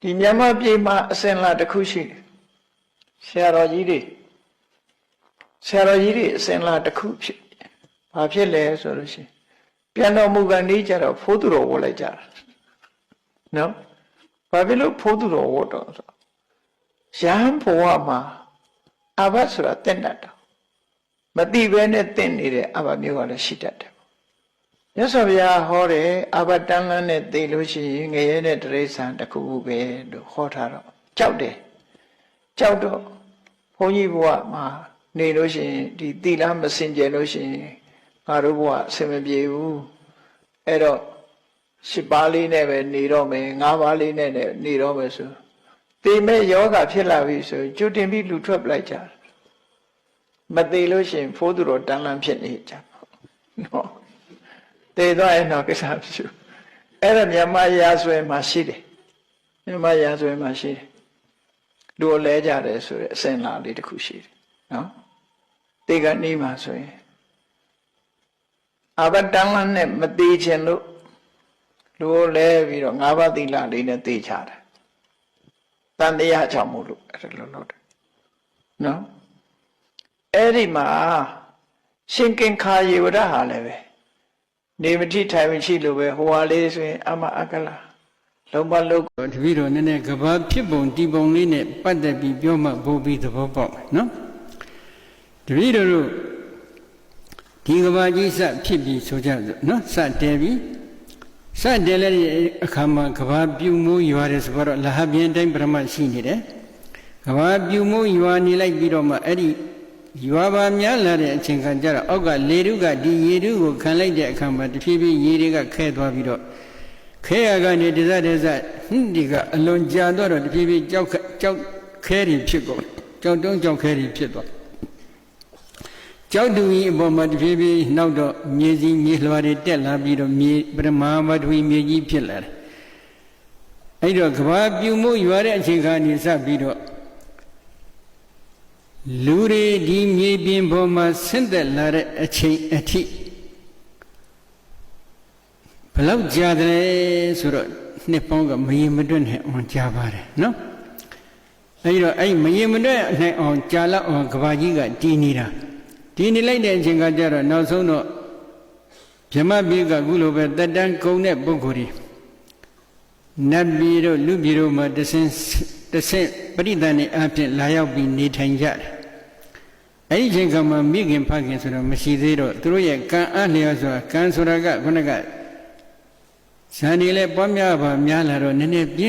ဒီမြန်မာပြည်မှာအစင်လာတစ်ခုရှိတယ်ဆရာတော်ကြီးတွေဆရာတော်ကြီးတွေအစင်လာတစ်ခုဖြစ်ဘာဖြစ်လဲဆိုလို့ရှိရင်ပြန်တော်မူကန်နေကြတော့ဖိုးသူတော်ဝတ်လိုက်ကြတာနော်ဘာဖြစ်လို့ဖိုးသူတော်ဝတ်တော့ဆိုရဟန်းဘဝမှာအဘတ်ဆိုတာတင့်တတ်တာမတိဘဲနဲ့တင့်နေတဲ့အဘမျိုးကလည်းရှိတတ်တယ် မြတ်စွာဘုရားဟောတယ်အဘတန်လန်းနဲ့သိလို့ရှိရင်ငရဲတဲ့တရိษံတစ်ခုခုပဲလို့ဟောထားတော့ကြောက်တယ်ကြောက်တော့ဘုန်းကြီးဘုရားမှာနေလို့ရှိရင်ဒီသီလမစင်ကြယ်လို့ရှိရင်ငါတို့ဘုရားအဆင်မပြေဘူးအဲ့တော့ရှစ်ပါးလေးနဲ့ပဲနေတော့မယ်ငါးပါးလေးနဲ့လည်းနေတော့မယ်ဆိုပေမဲ့ယောဂဖြစ်လာပြီဆိုကျွတ်တင်ပြီးလူထွက်ပလိုက်ကြတယ်မသေးလို့ရှိရင်ဖိုးသူတော်တန်လန်းဖြစ်နေကြနော် တည်သွားရင်တော့ကိစ္စမရှိဘူးအဲ့ဒါမြန်မာရာဇဝင်မှာရှိတယ်မြန်မာရာဇဝင်မှာရှိတယ်လူကိုလဲကြတယ်ဆိုတဲ့အစင်လာလေးတစ်ခုရှိတယ်နော်တေကနေမှာဆိုရင်အဘတန်လန်းနဲ့မသေးခြင်းလို့လူကိုလဲပြီးတော့ငါးပါးသီလလေးနဲ့သေချတယ်တန်တရားကြောင့်မို့လို့အဲ့ဒါလို့လုပ်တယ်နော်အဲ့ဒီမှာရှင်ကင်ခာယေဝရဟာလည်းပဲ နေမတိထိုင်မရှိလို့ပဲဟိုဟာလေးဆိုရင် အမအကလာလုံးမလုံးတပည့်တော်နည်းနည်းကဘာဖြစ်ပုံတီပုံလေးနဲ့ပတ်သက်ပြီးပြောမှပို့ပြီးသဘောပေါက်မယ်နော်တပည့်တော်တို့ဒီကဘာကြီးစဖြစ်ပြီးဆိုကြစို့နော်စတဲပြီးစတဲလည်းအခါမှာကဘာပြုမိုးရွာတယ်ဆိုတော့လဟပြင်းတိုင်းပရမရှိနေတယ်ကဘာပြုမိုးရွာနေလိုက်ပြီးတော့မှအဲ့ဒီ ရွာပါများလာတဲ့အချိန်ခါကျတော့အောက်ကလေတုကဒီရေတုကိုခံလိုက်တဲ့အခါမှာတဖြည်းဖြည်းရေတွေကခဲသွားပြီးတော့ခဲရကနေတစတစဟင်းဒီကအလွန်ကြာတော့တော့တဖြည်းဖြည်းကြောက်ခကြောက်ခဲတွေဖြစ်ကုန်ကြောက်တုံးကြောက်ခဲတွေဖြစ်သွားကြောက်တူကြီးအပေါ်မှာတဖြည်းဖြည်းနောက်တော့မြေစီမြေလွှာတွေတက်လာပြီးတော့မြေပရမမထွေမြေကြီးဖြစ်လာတယ်အဲ့တော့ကဘာပြူမှုရွာတဲ့အချိန်ခါနေစပြီးတော့ လူတွေဒီမြေပြင်ပေါ်မှာဆင့်သက်လာတဲ့အချိန်အထိဘယ်လောက်ကြာတယ်ဆိုတော့နှစ်ပေါင်းကမရင်မတွက်နဲ့အောင်ကြာပါတယ်နော်အဲဒီတော့အဲ့မရင်မတွက်နဲ့အောင်ကြာလောက်အောင်ကဘာကြီးကတည်နေတာတည်နေလိုက်တဲ့အချိန်ကကျတော့နောက်ဆုံးတော့ဗြဟ္မပြေကခုလိုပဲတက်တန်းကုံတဲ့ပုဂ္ဂိုလ်တွေနတ်ပြည်တို့လူပြည်တို့မှာတဆင်း တဆင့်ပရိသတ်နဲ့အဖြစ်လာရောက်ပြီးနေထိုင်ကြတယ်အဲ့ဒီအချိန်ကမှမိခင်ဖခင်ဆိုတော့မရှိသေးတော့သူတို့ရဲ့ကံအလျော်ဆိုတာကံဆိုတာကခုနကဇန်ဒီလည်းပွားများပါများလာတော့နည်းနည်းပြင်း